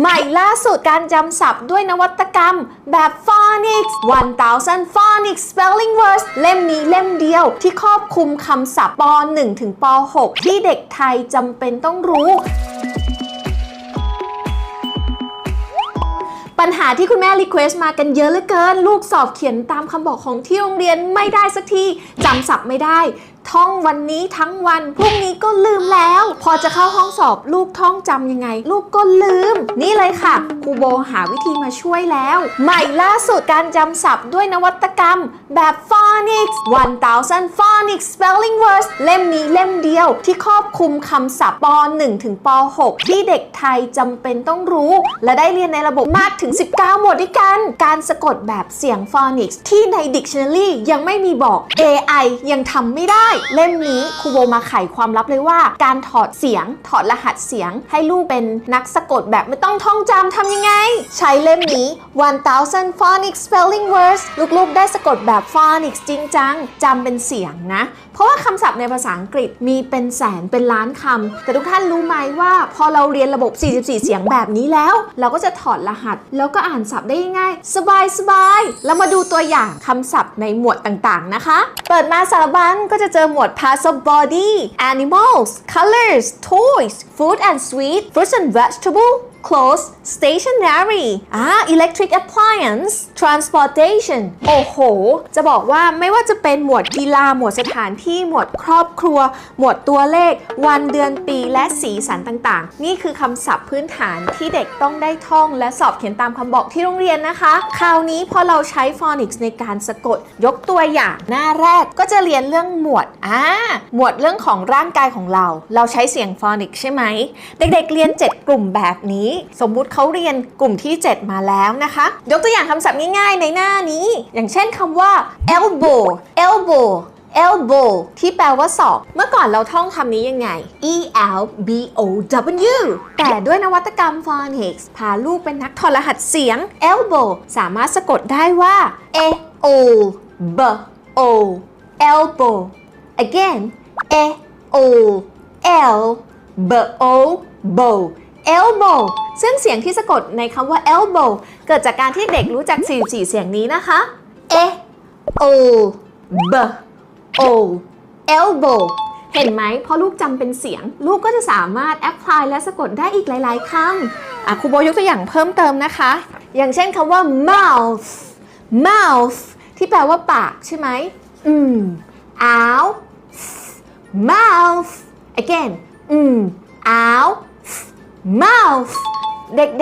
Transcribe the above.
ใหม่ล่าสุดการจำศัพท์ด้วยนวัตกรรมแบบ Phonics 1000 Phonics Spelling Words เล่มนี้เล่มเดียวที่ครอบคลุมคำศัพท์ป .1 ถึงป .6 ที่เด็กไทยจำเป็นต้องรู้ปัญหาที่คุณแม่รีเควสต์มากันเยอะเหลือเกิน ลูกสอบเขียนตามคำบอกของที่โรงเรียนไม่ได้สักทีจำศัพท์ไม่ได้ท่องวันนี้ทั้งวัน พรุ่งนี้ก็ลืมแล้ว พอจะเข้าห้องสอบลูกท่องจำยังไง ลูกก็ลืม นี่เลยค่ะครูโบหาวิธีมาช่วยแล้ว ใหม่ล่าสุดการจำศัพท์ด้วยนวัตกรรมแบบ Phonics 1000 Phonics Spelling Words เล่มนี้เล่มเดียว ที่ครอบคลุมคำศัพท์ป .1 ถึงป .6 ที่เด็กไทยจำเป็นต้องรู้ และได้เรียนในระบบมากถึง 19 หมวดด้วยกัน การสะกดแบบเสียง Phonics ที่ใน Dictionary ยังไม่มีบอก AI ยังทำไม่ได้เล่มนี้ครูโบมาไขความลับเลยว่า การถอดเสียง ถอดรหัสเสียง ให้ลูกเป็นนักสะกดแบบไม่ต้องท่องจำทำยังไง ใช้เล่มนี้ 1000 Phonics Spelling Words ลูกๆ ได้สะกดแบบ Phonics จริงจังจำเป็นเสียงนะ เพราะว่าคำศัพท์ในภาษาอังกฤษมีเป็นแสนเป็นล้านคำแต่ทุกท่านรู้ไหมว่า พอเราเรียนระบบ 44 เสียงแบบนี้แล้ว เราก็จะถอดรหัส แล้วก็อ่านศัพท์ได้ง่ายสบายสบายๆแล้วมาดูตัวอย่างคำศัพท์ในหมวดต่างๆนะคะ เปิดมาสารบัญก็จะเจอหมวด parts of body animals colors toys food and sweet fruits and vegetable clothes stationery อ่า electric appliance transportation โอ้โห จะบอกว่าไม่ว่าจะเป็นหมวดกีฬาหมวดสถานที่หมวดครอบครัว หมวดตัวเลข วันเดือนปี และสีสันต่างๆ นี่คือคำศัพท์พื้นฐานที่เด็กต้องได้ท่อง และสอบเขียนตามคำบอกที่โรงเรียนนะคะ คราวนี้พอเราใช้ phonics ในการสะกดยกตัวอย่างหน้าแรกก็จะเรียนเรื่องหมวดอ่าหมวดเรื่องของร่างกายของเรา เราใช้เสียง phonics ใช่ไหม เด็กๆเรียน 7 กลุ่มแบบนี้ สมมุติเขาเรียนกลุ่มที่ 7 มาแล้วนะคะ ยกตัวอย่างคำศัพท์ง่ายๆในหน้านี้ อย่างเช่นคำว่า elbow elbow elbow ที่แปลว่าศอก เมื่อก่อนเราท่องคำนี้ยังไง e l b o w แต่ด้วยนวัตกรรม phonics พาลูกเป็นนักถอดรหัสเสียง elbow สามารถสะกดได้ว่า e o b o elbow again e o l b o bow elbow ซึ่งเสียงที่สะกดในคำว่า elbow เกิดจากการที่เด็กรู้จัก 44 เสียงนี้นะคะ e o b o elbow เห็นไหมพอลูกจำเป็นเสียง ลูกก็จะสามารถแอพพลายและสะกดได้อีกหลาย ๆคำอะครูโบยกตัวอย่างเพิ่มเติมนะคะ อย่างเช่นคำว่า mouth mouth ที่แปลว่าปากใช่ไหมอืม ow mouth again อืม ow mouth เด็กๆ